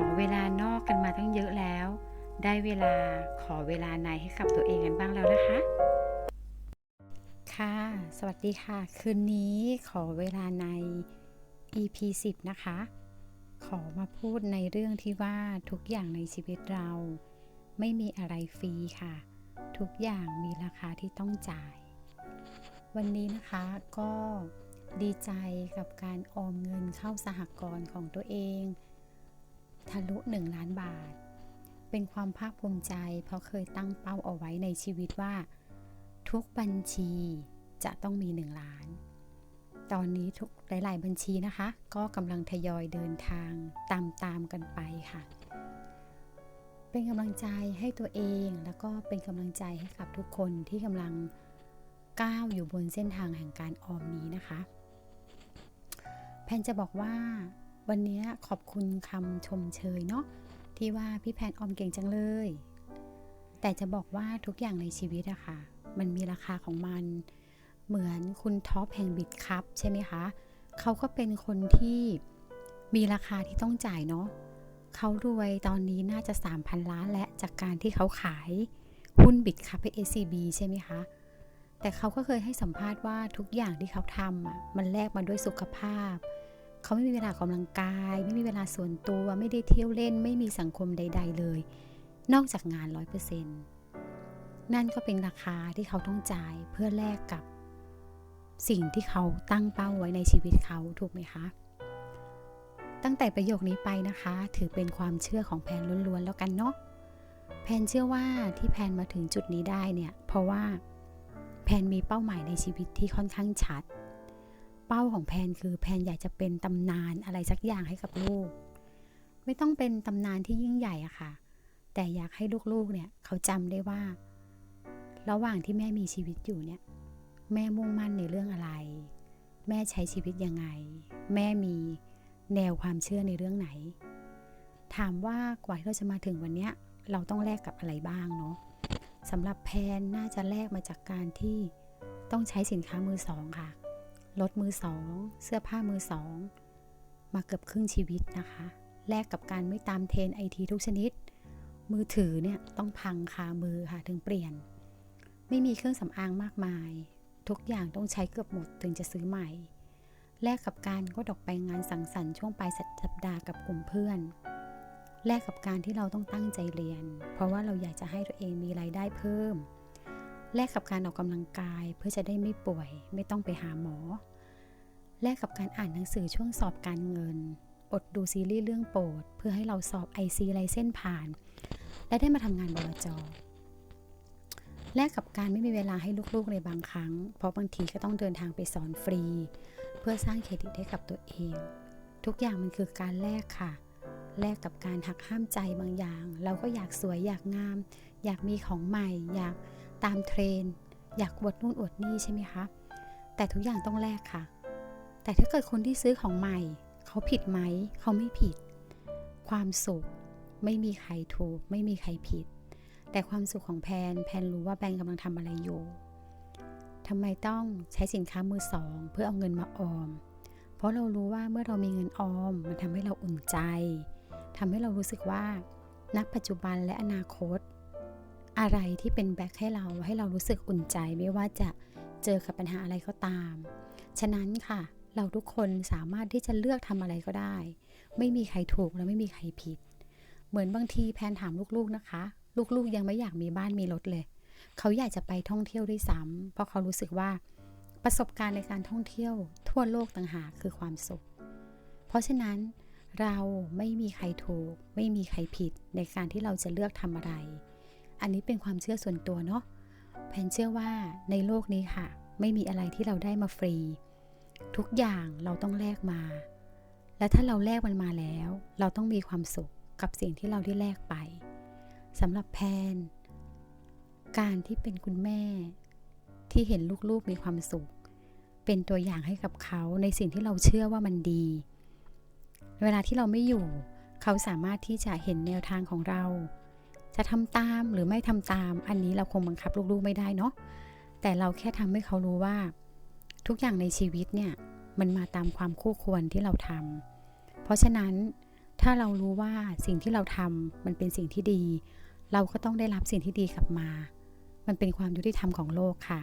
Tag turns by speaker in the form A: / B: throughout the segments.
A: อเวลานอกกันมาตั้งเยอะแล้ว ได้เวลาขอเวลาในให้กับตัวเองกันบ้างแล้วนะคะ ค่ะ สวัสดีค่ะ คืนนี้ขอเวลาใน EP 10 นะคะ ขอมาพูดในเรื่องที่ว่าทุกอย่างในชีวิตเรา ไม่มีอะไรฟรีค่ะ ทุกอย่างมีราคาที่ต้องจ่าย วันนี้นะคะก็ดีใจกับการออมเงินเข้าสหกรณ์ของตัวเอง ทะลุ 1 ล้านบาท เป็นความภาคภูมิใจ เพราะเคยตั้งเป้าเอาไว้ในชีวิตว่า ทุกบัญชีจะต้องมี 1 ล้าน ตอนนี้ทุกหลาย ๆ บัญชีนะคะ ก็กำลังทยอยเดินทางตามตามกันไปค่ะ เป็นกำลังใจให้ตัวเองแล้วก็เป็นกำลังใจให้กับทุกคนที่กำลังก้าวอยู่บนเส้นทางแห่งการออมนี้นะคะ แพนจะบอกว่า วันนี้ขอบคุณคำชมเชยเนาะที่ว่าพี่แพนออมเก่งจังเลย แต่จะบอกว่าทุกอย่างในชีวิตอะค่ะ มันมีราคาของมัน เหมือนคุณท็อปแห่งบิดครับใช่ไหมคะเขาก็เป็นคนที่มีราคาที่ต้องจ่ายเนาะเขารวยตอนนี้น่าจะ 3,000 ล้านและจากการที่เขาขายหุ้นบิดครับให้ SCB ใช่ไหมคะ แต่เขาก็เคยให้สัมภาษณ์ว่าทุกอย่างที่เขาทำอะมันแลกมาด้วยสุขภาพ เขาไม่มีเวลาออกกำลังกาย ไม่มีเวลาส่วนตัวไม่ได้เที่ยวเล่น ไม่มีสังคมใด ๆ เลย นอกจากงาน100%นั่นก็เป็นราคาที่เขาต้องจ่ายเพื่อแลกกับสิ่งที่เขาตั้งเป้าไว้ในชีวิตเขาถูกไหมคะ ตั้งแต่ประโยคนี้ไปนะคะ ถือเป็นความเชื่อของแพนล้วนๆแล้วกันเนาะแพนเชื่อว่าที่แพนมาถึงจุดนี้ได้เนี่ย เพราะว่าแพนมีเป้าหมายในชีวิตที่ค่อนข้างชัด ป้าของแพนคือแพนอยากจะเป็นตำนานอะไรสักอย่างให้กับลูก ไม่ต้องเป็นตำนานที่ยิ่งใหญ่อะค่ะ แต่อยากให้ลูกๆเนี่ยเขาจำได้ว่า ระหว่างที่แม่มีชีวิตอยู่เนี่ย แม่มุ่งมั่นในเรื่องอะไร แม่ใช้ชีวิตยังไง แม่มีแนวความเชื่อในเรื่องไหน ถามว่ากว่าที่เราจะมาถึงวันเนี้ยเราต้องแลกกับอะไรบ้างเนาะสำหรับแพนน่าจะแลกมาจากการที่ต้องใช้สินค้ามือสองค่ะ รถมือสอง เสื้อผ้ามือสอง มาเกือบครึ่งชีวิตนะคะ แลกกับการไม่ตามเทรนไอทีทุกชนิด มือถือเนี่ยต้องพังคามือค่ะถึงเปลี่ยน ไม่มีเครื่องสำอางมากมาย ทุกอย่างต้องใช้เกือบหมดถึงจะซื้อใหม่ แลกกับการก็ดออกไปงานสังสรรค์ช่วงปลายสัปดาห์กับกลุ่มเพื่อนแลกกับการที่เราต้องตั้งใจเรียน เพราะว่าเราอยากจะให้ตัวเองมีรายได้เพิ่ม แลกกับการออกกำลังกายเพื่อจะได้ไม่ป่วย ไม่ต้องไปหาหมอ แลกกับการอ่านหนังสือช่วงสอบการเงิน อดดูซีรีส์เรื่องโปรด เพื่อให้เราสอบ IC ไลเส้นผ่าน และได้มาทำงานบลจแลกกับการไม่มีเวลาให้ลูกๆในบางครั้ง เพราะบางทีก็ต้องเดินทางไปสอนฟรี เพื่อสร้างเครดิตให้กับตัวเอง ทุกอย่างมันคือการแลกค่ะ แลกกับการหักห้ามใจบางอย่าง เราก็อยากสวยอยากงาม อยากมีของใหม่ อยาก ตามเทรน อยากอวดนู่นอวดนี่ใช่ไหมคะ แต่ทุกอย่างต้องแลกค่ะ แต่ถ้าเกิดคนที่ซื้อของใหม่ เขาผิดไหม เขาไม่ผิด ความสุขไม่มีใครถูก ไม่มีใครผิด แต่ความสุขของแพน แพนรู้ว่าแบงกำลังทำอะไรอยู่ทำไมต้องใช้สินค้ามือสอง เพื่อเอาเงินมาออม เพราะเรารู้ว่าเมื่อเรามีเงินออม มันทำให้เราอุ่นใจทำให้เรารู้สึกว่าณปัจจุบันและอนาคต อะไรที่เป็นแบ็คให้เราให้เรารู้สึกอุ่นใจไม่ว่าจะเจอกับปัญหาอะไรก็ตาม ฉะนั้นค่ะ เราทุกคนสามารถที่จะเลือกทำอะไรก็ได้ ไม่มีใครถูกและไม่มีใครผิด เหมือนบางทีแพนถามลูกๆนะคะ ลูกๆยังไม่อยากมีบ้านมีรถเลย เขาอยากจะไปท่องเที่ยวด้วยซ้ำเพราะเขารู้สึกว่าประสบการณ์ในการท่องเที่ยว ทั่วโลกต่างหากคือความสุข เพราะฉะนั้นเราไม่มีใครถูก ไม่มีใครผิดในการที่เราจะเลือกทำอะไร อันนี้เป็นความเชื่อส่วนตัวเนาะแพนเชื่อว่าในโลกนี้ค่ะ ไม่มีอะไรที่เราได้มาฟรี ทุกอย่างเราต้องแลกมา และถ้าเราแลกมันมาแล้ว เราต้องมีความสุขกับสิ่งที่เราได้แลกไปสำหรับแพน การที่เป็นคุณแม่ ที่เห็นลูกๆมีความสุข เป็นตัวอย่างให้กับเขาในสิ่งที่เราเชื่อว่ามันดี เวลาที่เราไม่อยู่ เขาสามารถที่จะเห็นแนวทางของเรา จะทำตามหรือไม่ทำตาม อันนี้เราคงบังคับลูกๆไม่ได้เนาะแต่เราแค่ทำให้เขารู้ว่า ทุกอย่างในชีวิตเนี่ยมันมาตามความคู่ควรที่เราทำเพราะฉะนั้นถ้าเรารู้ว่าสิ่งที่เราทำมันเป็นสิ่งที่ดี เราก็ต้องได้รับสิ่งที่ดีกลับมา มันเป็นความยุติธรรมของโลกค่ะ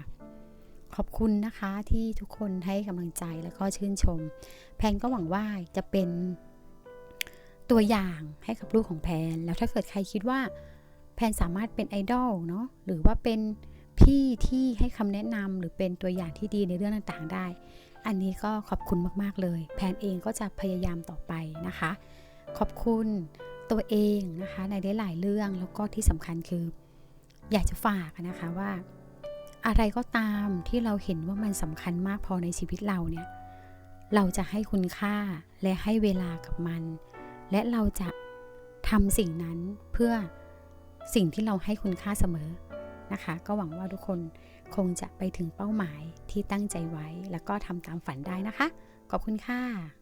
A: ขอบคุณนะคะที่ทุกคนให้กำลังใจแล้วก็ชื่นชม แพนก็หวังว่าจะเป็นตัวอย่างให้กับลูกของแพน แล้วถ้าเกิดใครคิดว่า แพนสามารถเป็นไอดอลเนาะหรือว่าเป็นพี่ที่ให้คำแนะนำหรือเป็นตัวอย่างที่ดีในเรื่องต่างๆได้ อันนี้ก็ขอบคุณมากๆเลย แพนเองก็จะพยายามต่อไปนะคะ ขอบคุณตัวเองนะคะในหลายๆเรื่องแล้วก็ที่สำคัญคือ อยากจะฝากนะคะว่า อะไรก็ตามที่เราเห็นว่ามันสำคัญมากพอในชีวิตเราเนี่ยเราจะให้คุณค่าและให้เวลากับมัน และเราจะทำสิ่งนั้นเพื่อ สิ่งที่เราให้คุณค่าเสมอนะคะ ก็หวังว่าทุกคนคงจะไปถึงเป้าหมายที่ตั้งใจไว้ แล้วก็ทำตามฝันได้นะคะ ขอบคุณค่ะ